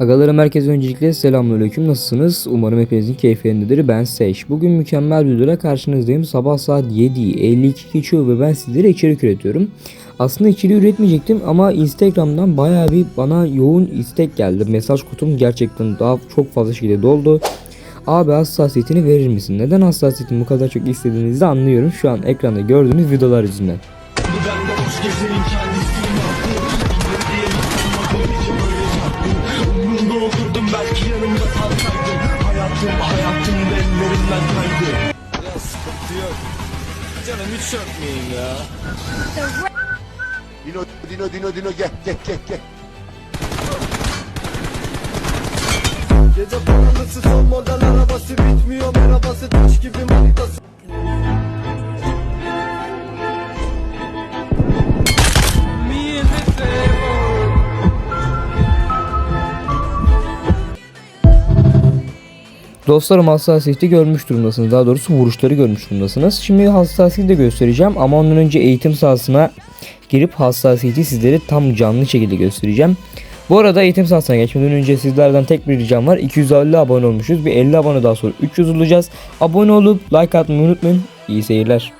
Agalarım herkese öncelikle selamünaleyküm nasılsınız? Umarım hepinizin keyfindedir. Ben Seç. Bugün mükemmel bir videoyla karşınızdayım. Sabah saat 7.52 geçiyor ve ben sizlere içerik üretiyorum. Aslında içeriği üretmeyecektim ama Instagram'dan bayağı bir bana yoğun istek geldi. Mesaj kutum gerçekten daha çok fazla şekilde doldu. Abi hassasiyetini verir misin? Neden hassasiyetimi bu kadar çok istediğinizi anlıyorum şu an ekranda gördüğünüz videolar yüzünden. Ben boş gezerim kendisiyim Umrumda yok. Canım hiç çökmeyeyim ya. Dino, Dino, Dino, Dino gel, gel, gel, gel. Gece paralısı son model arabası bitmiyor Dostlarım hassasiyeti görmüş durumdasınız. Daha doğrusu vuruşları görmüş durumdasınız. Şimdi hassasiyeti de göstereceğim ama ondan önce eğitim sahasına girip hassasiyeti sizlere tam canlı şekilde göstereceğim. Bu arada eğitim sahasına geçmeden önce sizlerden tek bir ricam var. 250 abone olmuşuz. Bir 50 abone daha sonra 300 olacağız. Abone olup like atmayı unutmayın. İyi seyirler.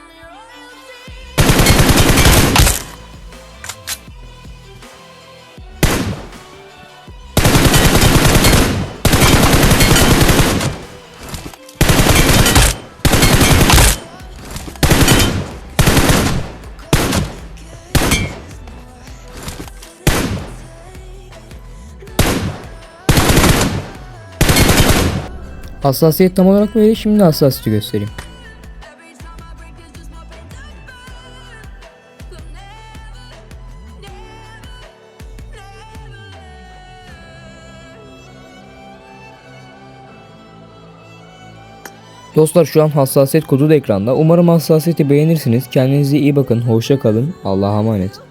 Hassasiyet tam olarak böyle. Şimdi hassasiyeti göstereyim. Dostlar şu an hassasiyet kodu da ekranda. Umarım hassasiyeti beğenirsiniz. Kendinize iyi bakın. Hoşça kalın. Allah'a emanet.